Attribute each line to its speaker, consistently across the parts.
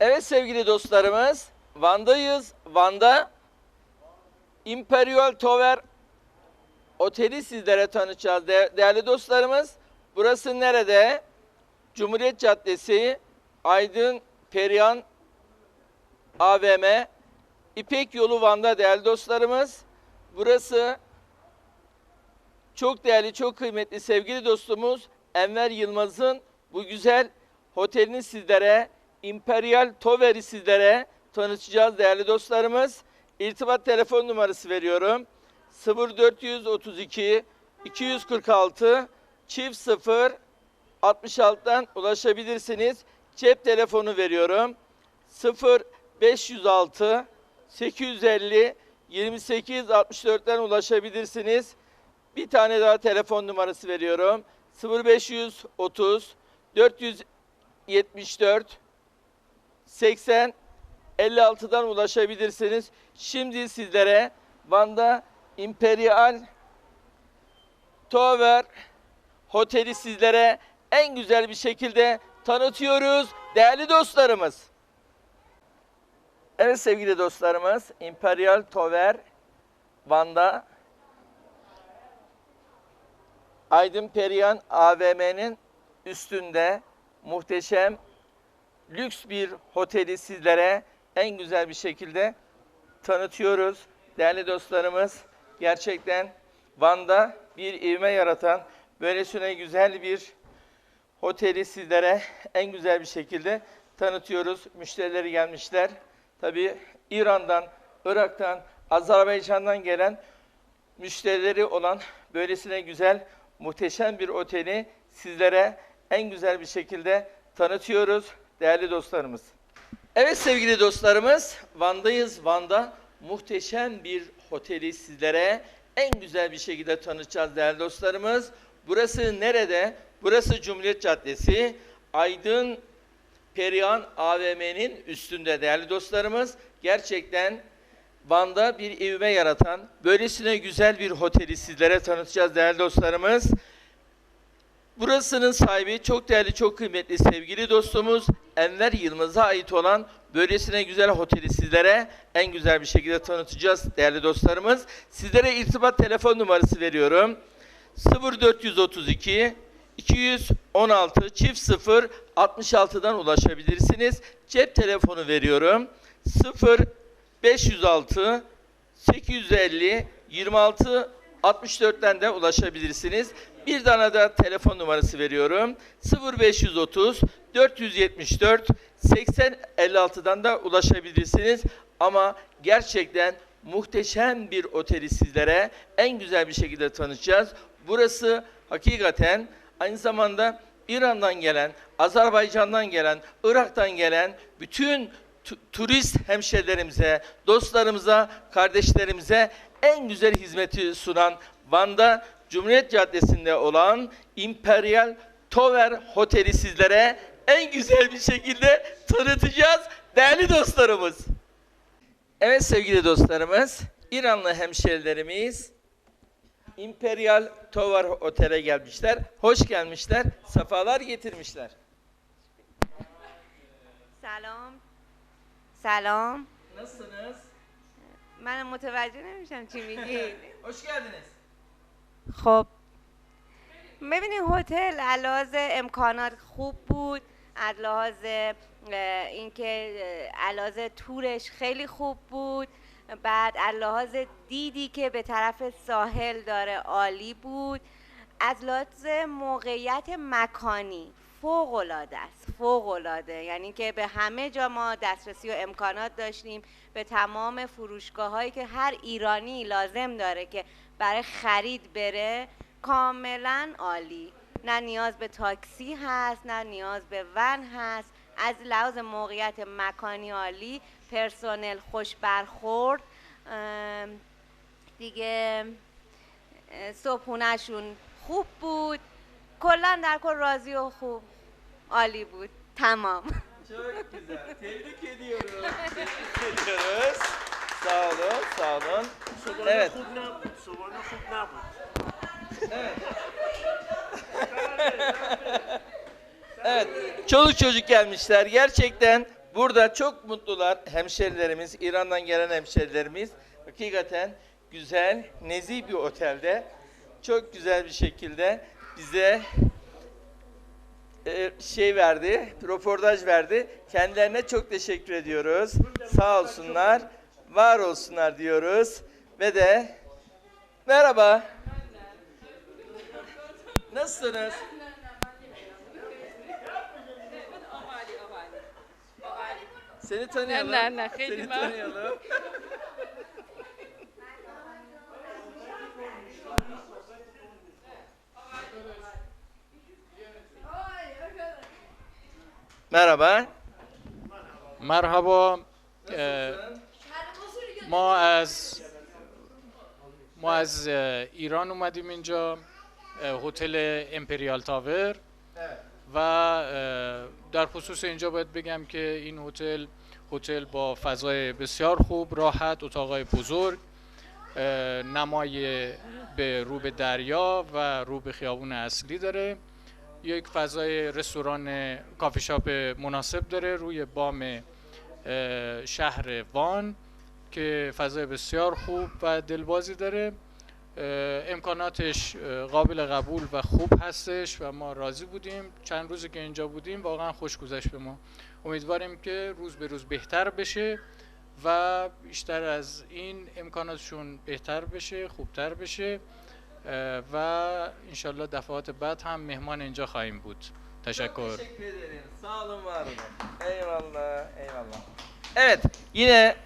Speaker 1: Evet sevgili dostlarımız, Van'dayız. Van'da Imperial Tower Oteli sizlere tanıtacağız de- değerli dostlarımız. Burası nerede? Cumhuriyet Caddesi, Aydın Perihan AVM, İpek Yolu Van'da değerli dostlarımız. Burası çok değerli, çok kıymetli sevgili dostumuz Enver Yılmaz'ın bu güzel otelini sizlere, Imperial Tower'i sizlere tanıtacağız değerli dostlarımız. İrtibat telefon numarası veriyorum. 0432 246 çift 0 66'dan ulaşabilirsiniz. Cep telefonu veriyorum. 0 506 850 28 64'ten ulaşabilirsiniz. Bir tane daha telefon numarası veriyorum. 0530 474 80 56'dan ulaşabilirsiniz. Şimdi sizlere Van'da Imperial Tower Oteli sizlere en güzel bir şekilde tanıtıyoruz değerli dostlarımız. Evet sevgili dostlarımız Imperial Tower Van'da Aydın Perihan AVM'nin üstünde muhteşem lüks bir oteli sizlere en güzel bir şekilde tanıtıyoruz. Değerli dostlarımız gerçekten Van'da bir ivme yaratan böylesine güzel bir oteli sizlere en güzel bir şekilde tanıtıyoruz. Müşterileri gelmişler. Tabii İran'dan, Irak'tan, Azerbaycan'dan gelen müşterileri olan böylesine güzel, muhteşem bir oteli sizlere en güzel bir şekilde tanıtıyoruz değerli dostlarımız. Evet sevgili dostlarımız, Van'dayız. Van'da muhteşem bir oteli sizlere en güzel bir şekilde tanıtacağız değerli dostlarımız. Burası nerede? Burası Cumhuriyet Caddesi. Aydın Perihan AVM'nin üstünde değerli dostlarımız. Gerçekten Van'da bir ivme yaratan, böylesine güzel bir oteli sizlere tanıtacağız değerli dostlarımız. Burasının sahibi çok değerli, çok kıymetli sevgili dostumuz Enver Yılmaz'a ait olan böylesine güzel oteli sizlere en güzel bir şekilde tanıtacağız değerli dostlarımız. Sizlere irtibat telefon numarası veriyorum. 0432 216 çift 0 66'dan ulaşabilirsiniz. Cep telefonu veriyorum. 0 506 850 26 64'ten de ulaşabilirsiniz. Bir tane de telefon numarası veriyorum. 0530 474 80 56'dan da ulaşabilirsiniz. Ama gerçekten muhteşem bir oteli sizlere en güzel bir şekilde tanıtacağız. Burası hakikaten aynı zamanda İran'dan gelen, Azerbaycan'dan gelen, Irak'tan gelen bütün tu- turist hemşerilerimize, dostlarımıza, kardeşlerimize en güzel hizmeti sunan Van'da Cumhuriyet Caddesi'nde olan İmperial Tower Oteli sizlere en güzel bir şekilde tanıtacağız değerli dostlarımız. Evet sevgili dostlarımız, İranlı hemşerilerimiz İmperial Tower Otel'e gelmişler. Hoş gelmişler, sefalar getirmişler.
Speaker 2: Selam. Selam.
Speaker 1: Nasılsınız?
Speaker 2: Ben müteveccih neymişim, çimigi.
Speaker 1: Hoş geldiniz.
Speaker 2: خب. ببینید هتل لحاظ امکانات خوب بود از لحاظ اینکه لحاظ تورش خیلی خوب بود. بعد از لحاظ دیدی که به طرف ساحل داره عالی بود. از لحاظ موقعیت مکانی فوق العاده است فوق العاده یعنی که به همه جا ما دسترسی و امکانات داشتیم. به تمام فروشگاه هایی که هر ایرانی لازم داره که برای خرید بره کاملا عالی نه نیاز به تاکسی هست نه نیاز به ون هست از لحاظ موقعیت مکانی عالی پرسنل خوش برخورد دیگه صبحونهشون خوب بود کلا در کل راضی و خوب عالی بود تمام
Speaker 1: Çok güzel. Tebrik ediyorum. Tebrik ediyoruz. Sağ olun, sağ olun. Evet. evet. Çoluk çocuk gelmişler. Gerçekten burada çok mutlular. Hemşerilerimiz, İran'dan gelen hemşerilerimiz. Hakikaten güzel, nezih bir otelde çok güzel bir şekilde bize e, şey verdi, röportaj verdi. Kendilerine çok teşekkür ediyoruz. Sağ olsunlar, var olsunlar diyoruz Ve de merhaba. Nasılsınız? Seni tanıyalım.
Speaker 3: Ne, ne, ne, خیلی
Speaker 1: Seni
Speaker 3: ممنون.
Speaker 1: tanıyalım. Merhaba.
Speaker 4: مرحبا اه، ما از ما از ایران اومدیم اینجا هتل امپریال تاور. و در خصوص اینجا باید بگم که این هتل هتل با فضای بسیار خوب راحت اتاقای بزرگ نمای به رو به دریا و رو به خیابون اصلی داره. یک فضای رستوران کافی شاپ مناسب داره روی بام شهر وان. که فضای بسیار خوب و دلبازی داره. امکاناتش قابل قبول و خوب هستش و ما راضی بودیم. چند روزی که اینجا بودیم واقعا خوش گذشت به ما. امیدواریم که روز به روز بهتر بشه و بیشتر از این امکاناتشون بهتر بشه خوبتر بشه. و انشالله دفعات بعد هم مهمان اینجا خواهیم بود. تشکر.
Speaker 1: Çok teşekkür ederim. Sağ eyvallah. Evet, yine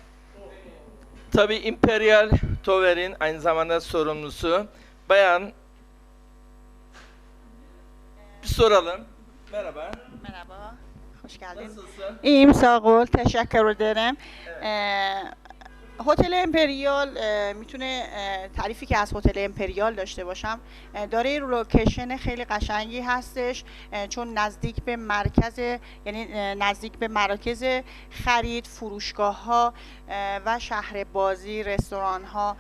Speaker 1: tabii Imperial Tower'in aynı zamanda sorumlusu Bayan bir soralım. Merhaba.
Speaker 5: Merhaba, hoş geldin.
Speaker 1: Nasılsın?
Speaker 5: İyiyim sağ ol, teşekkür ederim. اه، هتل امپریال می‌تونه تعریفی که از هتل امپریال داشته باشم داره لوکیشن خیلی قشنگی هستش چون نزدیک به مرکز یعنی نزدیک به مراکز خرید فروشگاه ها و شهر بازی رستوران ها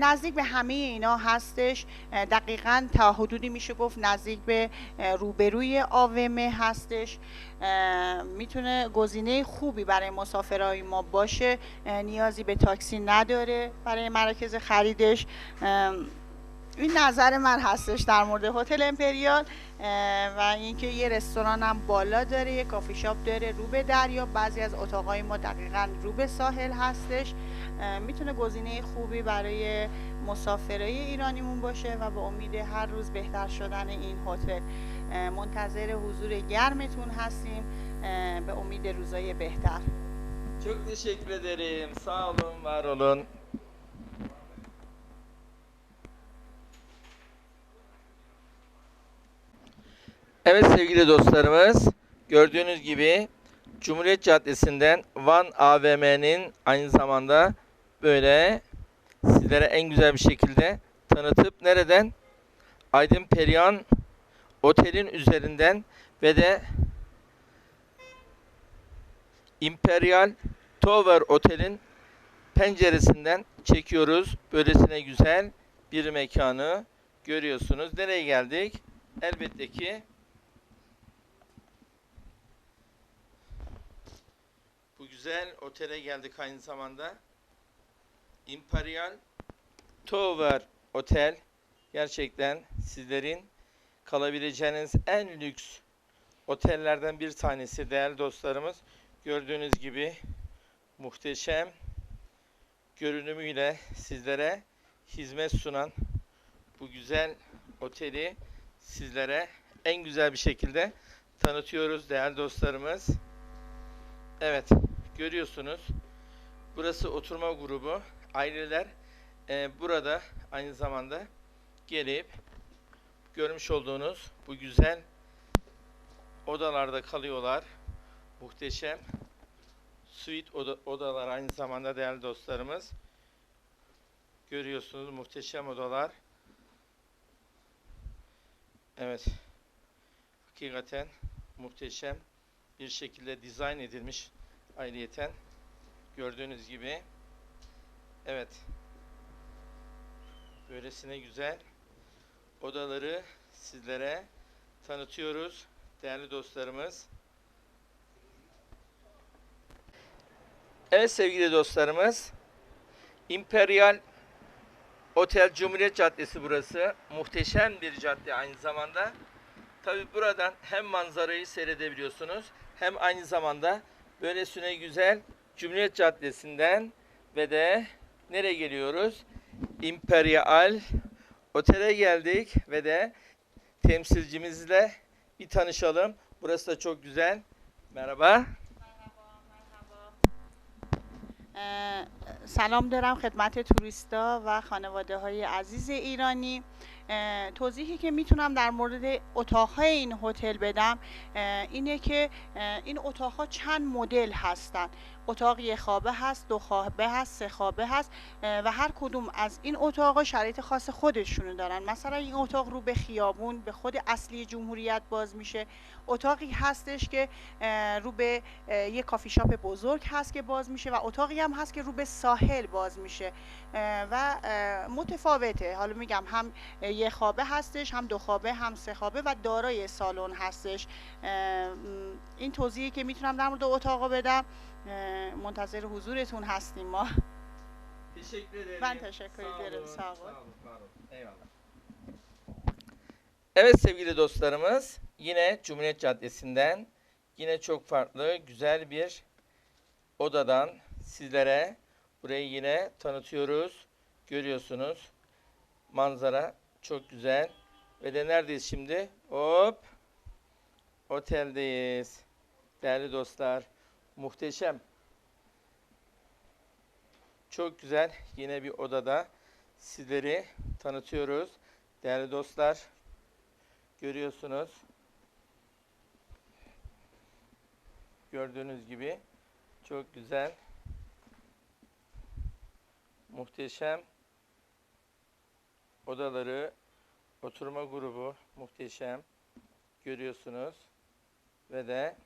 Speaker 5: نزدیک به همه اینا هستش. دقیقا تا حدودی میشه گفت نزدیک به روبروی آومه هستش. می‌تونه گزینه خوبی برای مسافرهای ما باشه. نیازی به تاکسی نداره برای مراکز خریدش. این نظر من هستش در مورد هتل امپریال. و اینکه یه رستوران هم بالا داره یه کافی شاپ داره رو به دریا. بعضی از اتاقای ما دقیقا رو به ساحل هستش. می‌تونه گزینه خوبی برای مسافرای ایرانیمون باشه و به امید هر روز بهتر شدن این هتل. منتظر حضور گرمتون هستیم اه، به امید روزای بهتر
Speaker 1: Çok teşekkür ederim. Sağ olun, var olun. Evet sevgili dostlarımız, gördüğünüz gibi Cumhuriyet Caddesi'nden Van AVM'nin aynı zamanda böyle sizlere en güzel bir şekilde tanıtıp nereden? Aydın Perihan Otel'in üzerinden ve de Imperial Tower Otel'in penceresinden çekiyoruz. Böylesine güzel bir mekanı görüyorsunuz. Nereye geldik? Elbette ki bu güzel otele geldik aynı zamanda. Imperial Tower Otel gerçekten sizlerin kalabileceğiniz en lüks otellerden bir tanesi değerli dostlarımız. Gördüğünüz gibi muhteşem görünümüyle sizlere hizmet sunan bu güzel oteli sizlere en güzel bir şekilde tanıtıyoruz değerli dostlarımız. Evet, görüyorsunuz. Burası oturma grubu. Aileler e, burada aynı zamanda gelip görmüş olduğunuz bu güzel odalarda kalıyorlar. Muhteşem suite oda, odalar aynı zamanda değerli dostlarımız. Görüyorsunuz muhteşem odalar. Evet. Hakikaten muhteşem bir şekilde dizayn edilmiş ayrıyeten. Gördüğünüz gibi. Evet. Böylesine güzel odaları sizlere tanıtıyoruz değerli dostlarımız. Evet sevgili dostlarımız. Imperial Otel Cumhuriyet Caddesi burası. Muhteşem bir cadde aynı zamanda. Tabi buradan hem manzarayı seyredebiliyorsunuz hem aynı zamanda böylesine güzel Cumhuriyet Caddesi'nden ve de nereye geliyoruz? Imperial Otel'e geldik ve de temsilcimizle bir tanışalım. Burası da çok güzel. Merhaba.
Speaker 5: سلام دارم خدمت توریستا و خانواده های عزیز ایرانی توضیحی که می‌تونم در مورد اتاقهای این هتل بدم اینه که این اتاقها چند مدل هستن اتاق یک خوابه هست دو خوابه هست سه خوابه هست و هر کدوم از این اتاقها شرایط خاص خودشونو دارن. مثلا این اتاق رو به خیابون به خود اصلی جمهوریت باز میشه. اتاقی هستش که رو به یه کافی شاپ بزرگ هست که باز میشه و اتاقی هم هست که رو به ساحل باز میشه. و متفاوته. حالا میگم هم یه خوابه هستش هم دو خوابه هم سه خوابه و دارای سالن هستش. این توضیحی که می‌تونم در مورد اتاقا بدم. منتظر حضورتون هستیم ما
Speaker 1: Teşekkür ederim.
Speaker 5: Ben teşekkür
Speaker 1: Sağ
Speaker 5: ederim,
Speaker 1: olun,
Speaker 5: sağ olun.
Speaker 1: Sağ olun, var olun. Eyvallah. Evet sevgili dostlarımız, yine Cumhuriyet Caddesi'nden yine çok farklı, güzel bir odadan sizlere burayı yine tanıtıyoruz. Görüyorsunuz. Manzara çok güzel. Ve de neredeyiz şimdi? Hop. Oteldeyiz. Değerli dostlar, muhteşem. Çok güzel yine bir odada sizleri tanıtıyoruz. Değerli dostlar görüyorsunuz. Gördüğünüz gibi çok güzel muhteşem odaları oturma grubu muhteşem görüyorsunuz ve de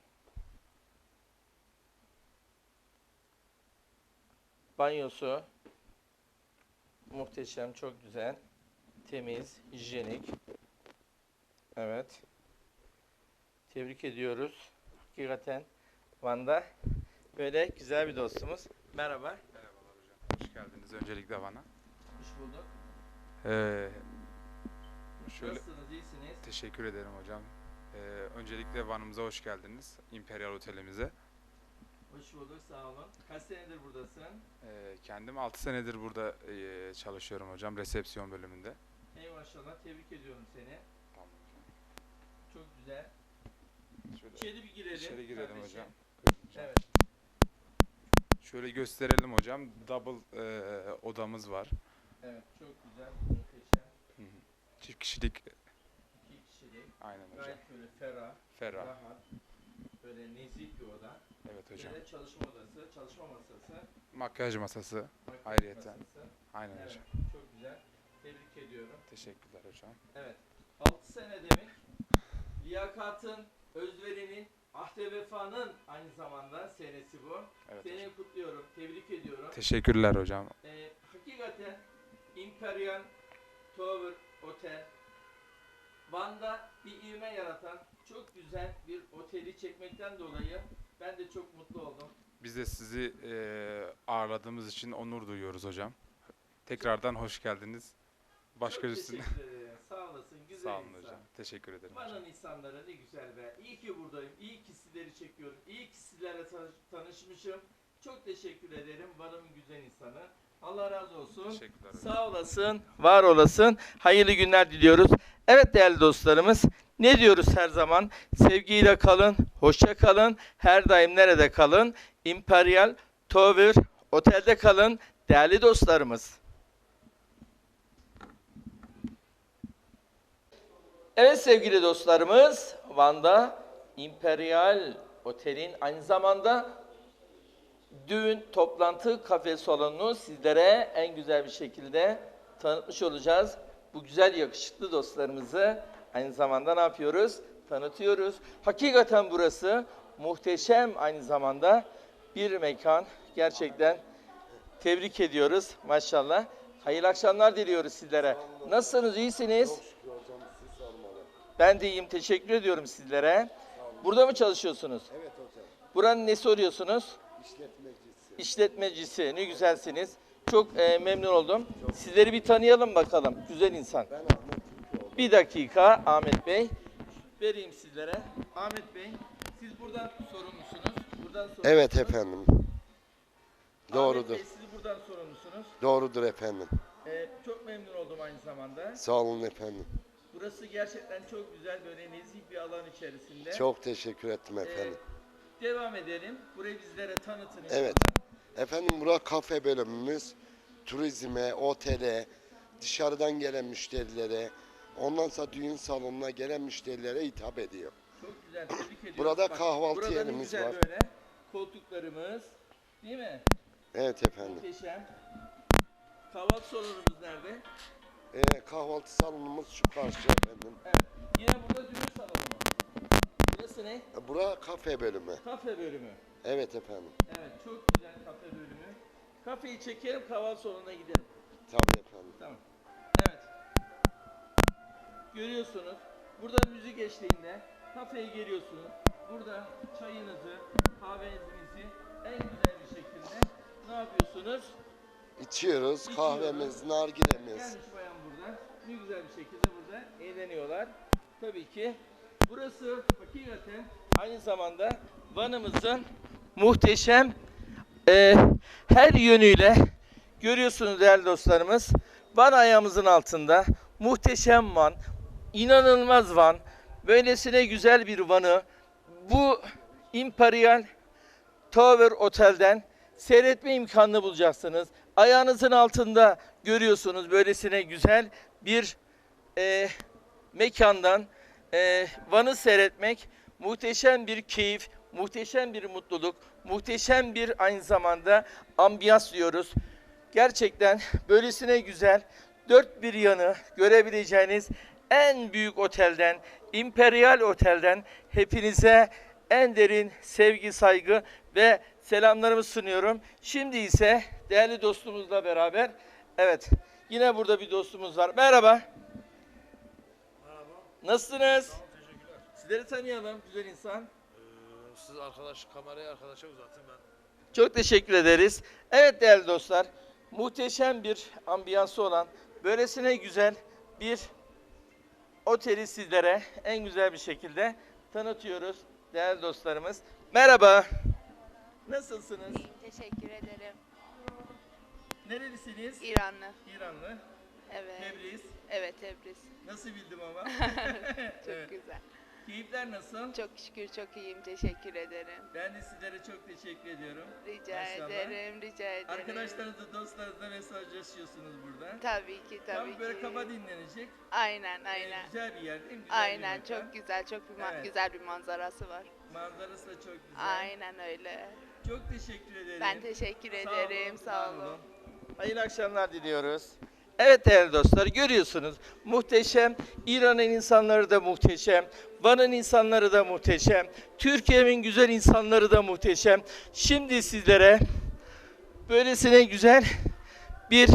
Speaker 1: Banyosu muhteşem, çok güzel. Temiz, hijyenik. Evet. Tebrik ediyoruz. Hakikaten Van'da böyle güzel bir dostumuz. Merhaba.
Speaker 3: Merhabalar hocam. Hoş geldiniz öncelikle bana.
Speaker 1: Hoş bulduk.
Speaker 3: Ee, şöyle
Speaker 1: Nasılsınız? iyisiniz?
Speaker 3: teşekkür ederim hocam. Ee, öncelikle Van'ımıza hoş geldiniz. Imperial Otelimize.
Speaker 1: Hoş bulduk. Sağ olun. Kaç senedir buradasın?
Speaker 3: Ee, kendim 6 senedir burada e, çalışıyorum hocam resepsiyon bölümünde.
Speaker 1: Ey maşallah. Tebrik ediyorum seni.
Speaker 3: Tamam hocam.
Speaker 1: Çok güzel.
Speaker 3: Şöyle
Speaker 1: İçeri bir girelim.
Speaker 3: içeri girelim
Speaker 1: kardeşim.
Speaker 3: hocam.
Speaker 1: Evet.
Speaker 3: Şöyle gösterelim hocam. Double e, odamız var.
Speaker 1: Evet. Çok güzel. Muhteşem.
Speaker 3: Hı hı. Çift kişilik
Speaker 1: İki kişilik.
Speaker 3: aynen hocam.
Speaker 1: Gayet böyle ferah,
Speaker 3: Ferah.
Speaker 1: rahat. Böyle nezih bir oda.
Speaker 3: Evet hocam.
Speaker 1: Böyle çalışma odası, çalışma masası,
Speaker 3: Makyaj masası.
Speaker 1: makyaj
Speaker 3: Ayrıyeten.
Speaker 1: masası.
Speaker 3: Aynen
Speaker 1: Evet,
Speaker 3: hocam.
Speaker 1: çok güzel. Tebrik ediyorum.
Speaker 3: Teşekkürler hocam.
Speaker 1: Evet. 6 sene demek liyakatın, özverinin, ahde vefanın aynı zamanda senesi bu.
Speaker 3: Evet
Speaker 1: Seni
Speaker 3: hocam.
Speaker 1: kutluyorum, tebrik ediyorum.
Speaker 3: Teşekkürler hocam.
Speaker 1: Ee, hakikaten Imperial Tower Otel Van'da bir ivme yaratan çok güzel bir oteli çekmekten dolayı ben de çok mutlu oldum.
Speaker 3: Biz de sizi e, ağırladığımız için onur duyuyoruz hocam. Tekrardan hoş geldiniz. Başka
Speaker 1: çok
Speaker 3: üstüne.
Speaker 1: teşekkür ederim. Sağ olasın. Güzel
Speaker 3: Sağ olun
Speaker 1: insan.
Speaker 3: hocam. Teşekkür ederim hocam.
Speaker 1: Van'ın insanları ne güzel be. İyi ki buradayım. İyi ki sizleri çekiyorum. İyi ki sizlerle tanış- tanışmışım. Çok teşekkür ederim Van'ın güzel insanı. Allah razı olsun.
Speaker 3: Teşekkürler hocam.
Speaker 1: Sağ olasın, var olasın. Hayırlı günler diliyoruz. Evet değerli dostlarımız, ne diyoruz her zaman? Sevgiyle kalın, hoşça kalın, her daim nerede kalın? Imperial Tower Otel'de kalın değerli dostlarımız. Evet sevgili dostlarımız, Van'da Imperial Otel'in aynı zamanda düğün toplantı kafe salonunu sizlere en güzel bir şekilde tanıtmış olacağız. Bu güzel yakışıklı dostlarımızı aynı zamanda ne yapıyoruz? Tanıtıyoruz. Hakikaten burası muhteşem aynı zamanda bir mekan. Gerçekten tebrik ediyoruz maşallah. Hayırlı akşamlar diliyoruz sizlere. Nasılsınız? iyisiniz? Ben de iyiyim. Teşekkür ediyorum sizlere. Burada mı çalışıyorsunuz?
Speaker 6: Evet hocam.
Speaker 1: Buranın nesi oluyorsunuz?
Speaker 6: İşletmecisi.
Speaker 1: işletmecisi. Ne güzelsiniz. Çok e, memnun oldum. Sizleri bir tanıyalım bakalım. Güzel insan. Bir dakika Ahmet Bey. Vereyim sizlere. Ahmet Bey, siz buradan sorumlusunuz. Buradan sorumlusunuz.
Speaker 6: Evet efendim.
Speaker 1: Ahmet
Speaker 6: Doğrudur.
Speaker 1: Bey, siz buradan sorumlusunuz.
Speaker 6: Doğrudur efendim.
Speaker 1: Ee, çok memnun oldum aynı zamanda.
Speaker 6: Sağ olun efendim.
Speaker 1: Burası gerçekten çok güzel böyle nezih bir alan içerisinde.
Speaker 6: Çok teşekkür ettim
Speaker 1: Ee,
Speaker 6: efendim.
Speaker 1: devam edelim. Burayı bizlere tanıtın.
Speaker 6: Evet. Efendim bura kafe bölümümüz. Turizme, otele, dışarıdan gelen müşterilere, ondan sonra düğün salonuna gelen müşterilere hitap ediyor.
Speaker 1: Çok güzel. Tebrik ediyorum.
Speaker 6: Burada kahvaltı
Speaker 1: burada ne
Speaker 6: yerimiz
Speaker 1: güzel
Speaker 6: var.
Speaker 1: Böyle koltuklarımız. Değil mi?
Speaker 6: Evet efendim.
Speaker 1: Muhteşem. Kahvaltı salonumuz nerede?
Speaker 6: Ee, kahvaltı salonumuz şu karşı efendim.
Speaker 1: Evet. Yine burada düğün salonu. Burası ne?
Speaker 6: Bura kafe bölümü.
Speaker 1: Kafe bölümü.
Speaker 6: Evet efendim.
Speaker 1: Evet çok güzel kafe bölümü. Kafeyi çekelim kahvaltı salonuna gidelim.
Speaker 6: Tabii efendim.
Speaker 1: Tamam. Görüyorsunuz. Burada müzik eşliğinde kafeye geliyorsunuz. Burada çayınızı, kahvenizi en güzel bir şekilde ne yapıyorsunuz?
Speaker 6: İçiyoruz. Kahvemiz, nargilemiz.
Speaker 1: Gelmiş bayan burada. Ne güzel bir şekilde burada eğleniyorlar. Tabii ki burası hakikaten aynı zamanda Van'ımızın muhteşem e, her yönüyle görüyorsunuz değerli dostlarımız. Van ayağımızın altında muhteşem Van, inanılmaz Van, böylesine güzel bir Van'ı bu Imperial Tower Otel'den seyretme imkanını bulacaksınız. Ayağınızın altında görüyorsunuz böylesine güzel bir e, mekandan e, Van'ı seyretmek muhteşem bir keyif, muhteşem bir mutluluk, muhteşem bir aynı zamanda ambiyans diyoruz. Gerçekten böylesine güzel, dört bir yanı görebileceğiniz en büyük otelden, Imperial Otel'den hepinize en derin sevgi, saygı ve selamlarımı sunuyorum. Şimdi ise değerli dostumuzla beraber, evet yine burada bir dostumuz var. Merhaba.
Speaker 7: Merhaba.
Speaker 1: Nasılsınız?
Speaker 7: Tamam teşekkürler.
Speaker 1: Sizleri tanıyalım güzel insan.
Speaker 7: Ee, siz arkadaş kamerayı arkadaşa uzatın ben.
Speaker 1: Çok teşekkür ederiz. Evet değerli dostlar, muhteşem bir ambiyansı olan, böylesine güzel bir oteli sizlere en güzel bir şekilde tanıtıyoruz değerli dostlarımız. Merhaba. Nasılsınız?
Speaker 8: Teşekkür ederim.
Speaker 1: Nerelisiniz?
Speaker 8: İranlı.
Speaker 1: İranlı.
Speaker 8: Evet.
Speaker 1: Tebriz.
Speaker 8: Evet Tebriz.
Speaker 1: Nasıl bildim ama?
Speaker 8: Çok
Speaker 1: Evet.
Speaker 8: güzel.
Speaker 1: Keyifler nasıl?
Speaker 8: Çok şükür çok iyiyim. Teşekkür ederim.
Speaker 1: Ben de sizlere çok teşekkür ediyorum.
Speaker 8: Rica
Speaker 1: Maşallah.
Speaker 8: ederim. Rica ederim.
Speaker 1: Arkadaşlarınızla, dostlarınızla mesajlaşıyorsunuz burada.
Speaker 8: Tabii ki tabii
Speaker 1: Tam böyle
Speaker 8: ki.
Speaker 1: kafa dinlenecek.
Speaker 8: Aynen
Speaker 1: Ee,
Speaker 8: aynen.
Speaker 1: güzel bir yer değil mi? Güzel bir
Speaker 8: Aynen
Speaker 1: mekan.
Speaker 8: çok güzel çok bir ma-
Speaker 1: Evet.
Speaker 8: güzel bir manzarası var.
Speaker 1: Manzarası da çok güzel.
Speaker 8: Aynen öyle.
Speaker 1: Çok teşekkür ederim.
Speaker 8: Ben teşekkür ederim. Sağ olun.
Speaker 1: Hayırlı akşamlar diliyoruz. Evet değerli dostlar görüyorsunuz. Muhteşem. İran'ın insanları da muhteşem. Van'ın insanları da muhteşem. Türkiye'nin güzel insanları da muhteşem. Şimdi sizlere böylesine güzel bir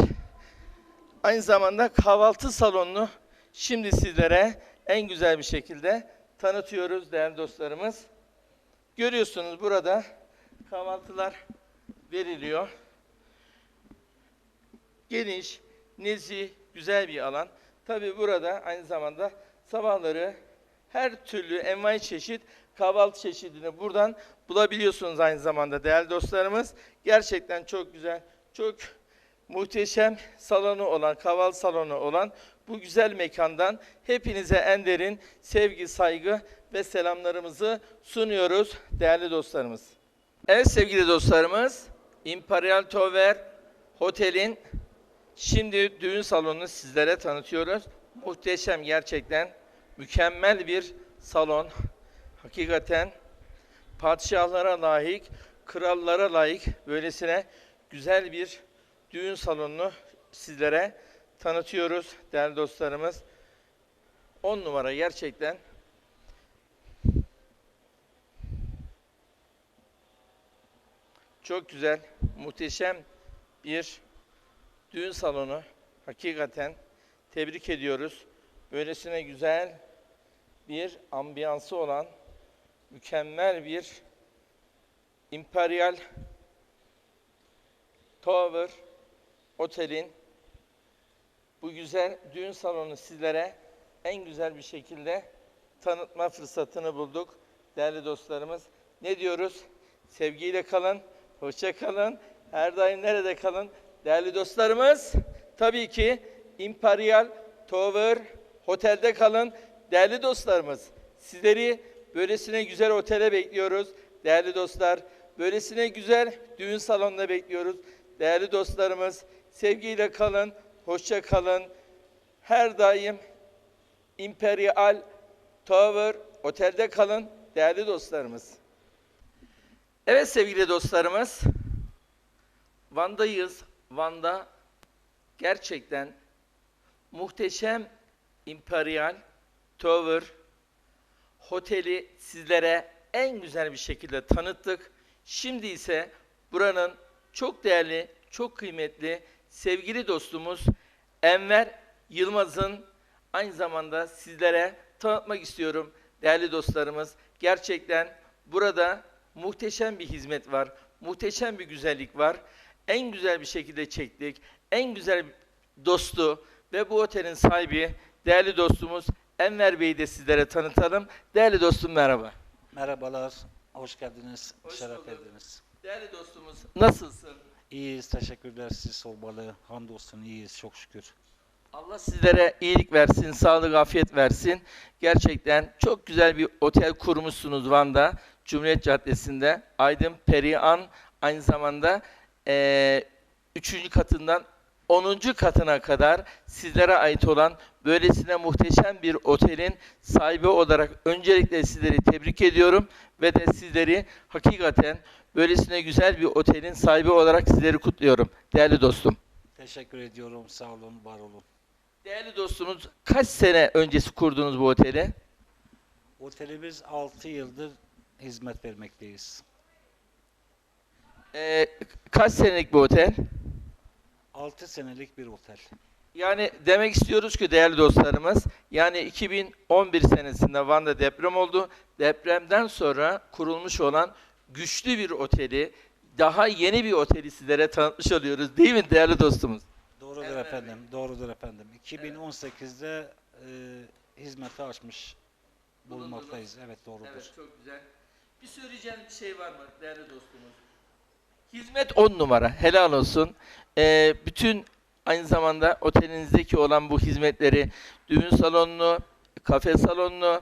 Speaker 1: aynı zamanda kahvaltı salonunu şimdi sizlere en güzel bir şekilde tanıtıyoruz değerli dostlarımız. Görüyorsunuz burada kahvaltılar veriliyor. Geniş, nezih, güzel bir alan. Tabii burada aynı zamanda sabahları her türlü envai çeşit kahvaltı çeşidini buradan bulabiliyorsunuz aynı zamanda değerli dostlarımız. Gerçekten çok güzel, çok muhteşem salonu olan, kahvaltı salonu olan bu güzel mekandan hepinize en derin sevgi, saygı ve selamlarımızı sunuyoruz değerli dostlarımız. Evet sevgili dostlarımız, Imperial Tower Hotel'in şimdi düğün salonunu sizlere tanıtıyoruz. Muhteşem gerçekten, mükemmel bir salon. Hakikaten padişahlara layık, krallara layık böylesine güzel bir düğün salonunu sizlere tanıtıyoruz değerli dostlarımız. 10 numara gerçekten. Çok güzel, muhteşem bir düğün salonu. Hakikaten tebrik ediyoruz. Böylesine güzel bir ambiyansı olan mükemmel bir imperial Tower Otel'in bu güzel düğün salonunu sizlere en güzel bir şekilde tanıtma fırsatını bulduk. Değerli dostlarımız ne diyoruz? Sevgiyle kalın, hoşça kalın, her daim nerede kalın? Değerli dostlarımız tabii ki Imperial Tower Otel'de kalın. Değerli dostlarımız sizleri böylesine güzel otele bekliyoruz. Değerli dostlar böylesine güzel düğün salonuna bekliyoruz. Değerli dostlarımız sevgiyle kalın, hoşça kalın. Her daim Imperial Tower Otel'de kalın değerli dostlarımız. Evet sevgili dostlarımız. Van'dayız. Van'da gerçekten muhteşem Imperial Tower Oteli sizlere en güzel bir şekilde tanıttık. Şimdi ise buranın çok değerli, çok kıymetli sevgili dostumuz Enver Yılmaz'ın aynı zamanda sizlere tanıtmak istiyorum değerli dostlarımız. Gerçekten burada muhteşem bir hizmet var. Muhteşem bir güzellik var. En güzel bir şekilde çektik. En güzel dostu ve bu otelin sahibi değerli dostumuz Enver Bey'i de sizlere tanıtalım. Değerli dostum merhaba.
Speaker 9: Merhabalar, hoş geldiniz,
Speaker 1: Hoş
Speaker 9: şeref
Speaker 1: bulduk.
Speaker 9: verdiniz.
Speaker 1: Değerli dostumuz nasılsın?
Speaker 9: İyiyiz, teşekkürler. Siz sormalı. Hamdolsun iyiyiz, çok şükür.
Speaker 1: Allah sizlere iyilik versin, sağlık, afiyet versin. Gerçekten çok güzel bir otel kurmuşsunuz Van'da, Cumhuriyet Caddesi'nde. Aydın Perihan aynı zamanda eee üçüncü katından 10. katına kadar sizlere ait olan böylesine muhteşem bir otelin sahibi olarak öncelikle sizleri tebrik ediyorum ve de sizleri hakikaten böylesine güzel bir otelin sahibi olarak sizleri kutluyorum değerli dostum.
Speaker 9: Teşekkür ediyorum, sağ olun, var olun.
Speaker 1: Değerli dostumuz kaç sene öncesi kurdunuz bu oteli?
Speaker 9: Otelimiz 6 yıldır hizmet vermekteyiz.
Speaker 1: Ee, kaç senelik bir otel?
Speaker 9: 6 senelik bir otel.
Speaker 1: Yani demek istiyoruz ki değerli dostlarımız, yani 2011 senesinde Van'da deprem oldu. Depremden sonra kurulmuş olan güçlü bir oteli, daha yeni bir oteli sizlere tanıtmış oluyoruz. Değil mi değerli dostumuz?
Speaker 9: Doğrudur
Speaker 1: Evet.
Speaker 9: efendim, doğrudur efendim. 2018'de e, hizmete açmış bulunmaktayız. Evet, doğrudur.
Speaker 1: çok güzel. Bir söyleyeceğim bir şey var mı değerli dostumuz? Hizmet on numara, helal olsun. Ee, bütün aynı zamanda otelinizdeki olan bu hizmetleri, düğün salonunu, kafe salonunu,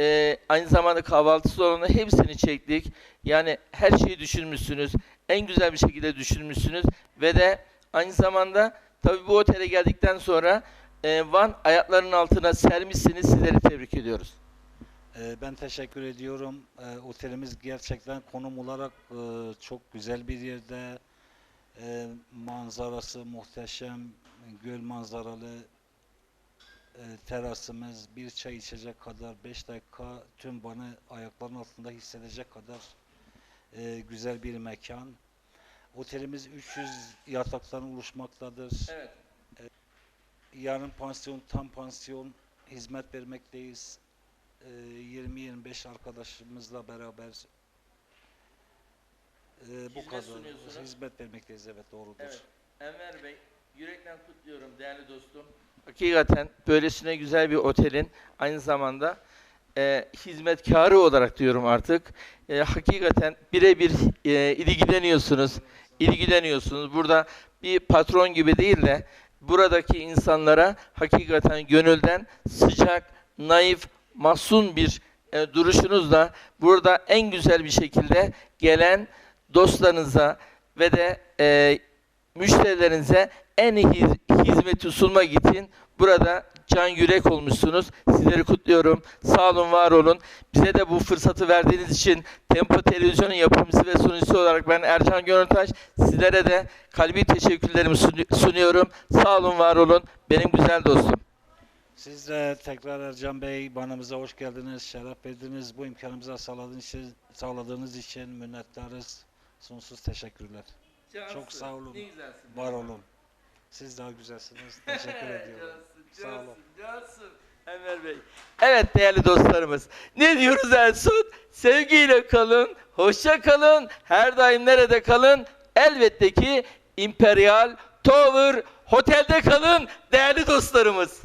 Speaker 1: e, aynı zamanda kahvaltı salonunu hepsini çektik. Yani her şeyi düşünmüşsünüz. En güzel bir şekilde düşünmüşsünüz. Ve de aynı zamanda tabii bu otele geldikten sonra e, Van ayaklarının altına sermişsiniz. Sizleri tebrik ediyoruz.
Speaker 9: Ee, Ben teşekkür ediyorum. Ee, Otelimiz gerçekten konum olarak e, çok güzel bir yerde. Ee, Manzarası muhteşem, göl manzaralı e, terasımız, bir çay içecek kadar, 5 dakika tüm Van'ı ayaklarının altında hissedecek kadar e, güzel bir mekan. Otelimiz 300 yataktan oluşmaktadır.
Speaker 1: Evet.
Speaker 9: Yarın pansiyon, tam pansiyon hizmet vermekteyiz. Ee, 20-25 arkadaşımızla beraber ee, bu kadar hizmet vermekteyiz evet doğrudur.
Speaker 1: Evet. Enver Bey, yürekten kutluyorum değerli dostum. Hakikaten böylesine güzel bir otelin aynı zamanda e, hizmetkarı olarak diyorum artık. E, hakikaten birebir e, ilgileniyorsunuz. ilgileniyorsunuz. Burada bir patron gibi değil de buradaki insanlara hakikaten gönülden sıcak, naif, mahzun bir e, duruşunuzla burada en güzel bir şekilde gelen dostlarınıza ve de e, müşterilerinize en iyi hiz- hizmeti sunmak için burada can yürek olmuşsunuz. Sizleri kutluyorum. Sağ olun, var olun. Bize de bu fırsatı verdiğiniz için Tempo Televizyon'un yapımcısı ve sunucusu olarak ben Ercan Gönültaş sizlere de kalbi teşekkürlerimi sunu- sunuyorum. Sağ olun, var olun. Benim güzel dostum.
Speaker 9: Siz de tekrar Ercan Bey banımıza hoş geldiniz, şeref verdiniz. Bu imkanımıza sağladığınız için, sağladığınız için minnettarız. Sonsuz teşekkürler. Çok sağ olun. Var olun. Siz daha güzelsiniz. Teşekkür ediyorum. Sağ olun.
Speaker 1: Enver Bey. Evet değerli dostlarımız. Ne diyoruz en son? Sevgiyle kalın, hoşça kalın, her daim nerede kalın? Elbette ki Imperial Tower Hotel'de kalın değerli dostlarımız.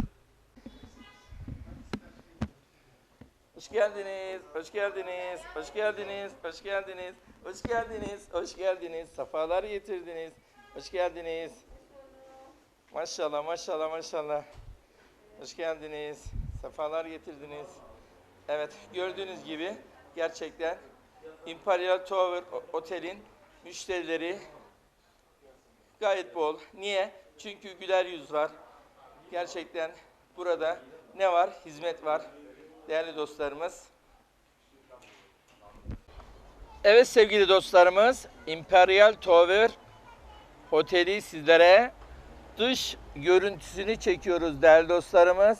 Speaker 1: Hoş geldiniz, hoş geldiniz, hoş geldiniz, hoş geldiniz, hoş geldiniz, hoş geldiniz. Safalar getirdiniz. Hoş geldiniz. Maşallah, maşallah, maşallah. Hoş geldiniz. Sefalar getirdiniz. Evet, gördüğünüz gibi gerçekten Imperial Tower Otel'in müşterileri gayet bol. Niye? Çünkü güler yüz var. Gerçekten burada ne var? Hizmet var. Değerli dostlarımız. Evet sevgili dostlarımız, Imperial Tower Oteli sizlere dış görüntüsünü çekiyoruz değerli dostlarımız.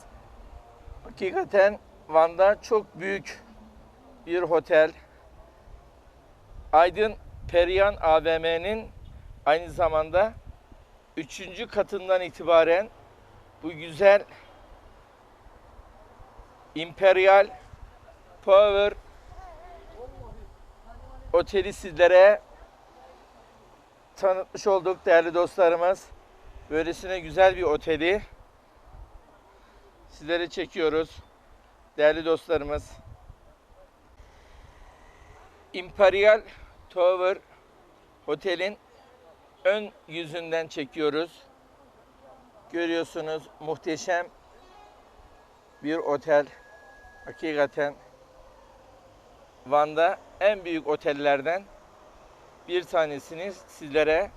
Speaker 1: Hakikaten Van'da çok büyük bir otel. Aydın Perihan AVM'nin aynı zamanda üçüncü katından itibaren bu güzel Imperial Power Oteli sizlere tanıtmış olduk değerli dostlarımız. Böylesine güzel bir oteli sizlere çekiyoruz. Değerli dostlarımız. Imperial Tower Otel'in ön yüzünden çekiyoruz. Görüyorsunuz muhteşem bir otel. Hakikaten Van'da en büyük otellerden bir tanesini sizlere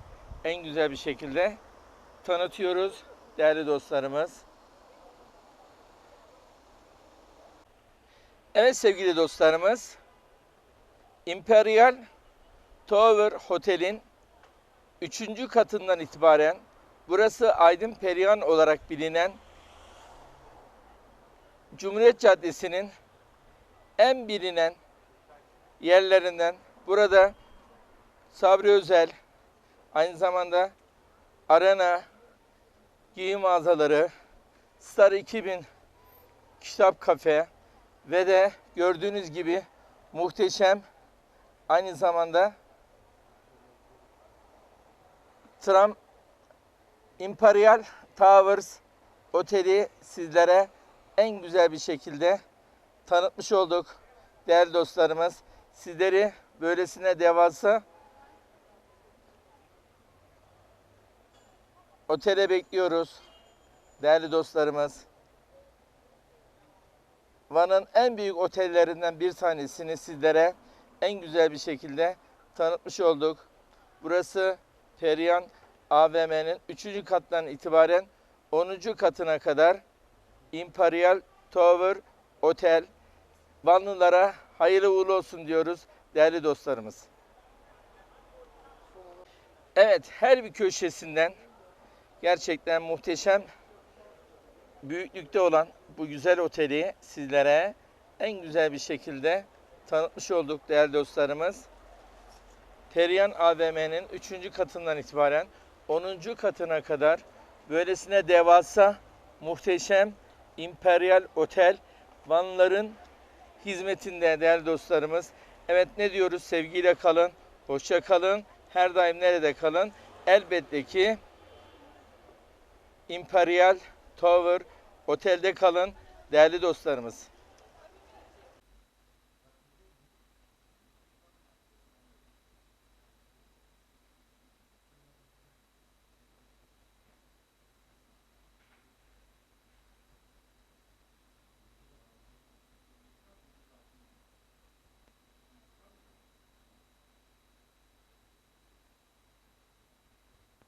Speaker 1: en güzel bir şekilde tanıtıyoruz değerli dostlarımız. Evet sevgili dostlarımız, Imperial Tower Hotel'in 3. katından itibaren burası Aydın Perihan olarak bilinen Cumhuriyet Caddesi'nin en bilinen yerlerinden burada Sabri Özel, aynı zamanda Arena, giyim mağazaları, Star 2000 kitap kafe ve de gördüğünüz gibi muhteşem aynı zamanda Tram Imperial Towers Oteli sizlere en güzel bir şekilde tanıtmış olduk. Değerli dostlarımız, sizleri böylesine devasa otele bekliyoruz. Değerli dostlarımız, Van'ın en büyük otellerinden bir tanesini sizlere en güzel bir şekilde tanıtmış olduk. Burası Perihan AVM'nin 3. kattan itibaren 10. katına kadar Imperial Tower Otel. Vanlılara hayırlı uğurlu olsun diyoruz değerli dostlarımız. Evet her bir köşesinden gerçekten muhteşem büyüklükte olan bu güzel oteli sizlere en güzel bir şekilde tanıtmış olduk değerli dostlarımız. Perihan AVM'nin 3. katından itibaren 10. katına kadar böylesine devasa, muhteşem Imperial Otel Vanların hizmetinde değerli dostlarımız. Evet ne diyoruz? Sevgiyle kalın, hoşça kalın, her daim nerede kalın? Elbette ki Imperial Tower Otel'de kalın değerli dostlarımız.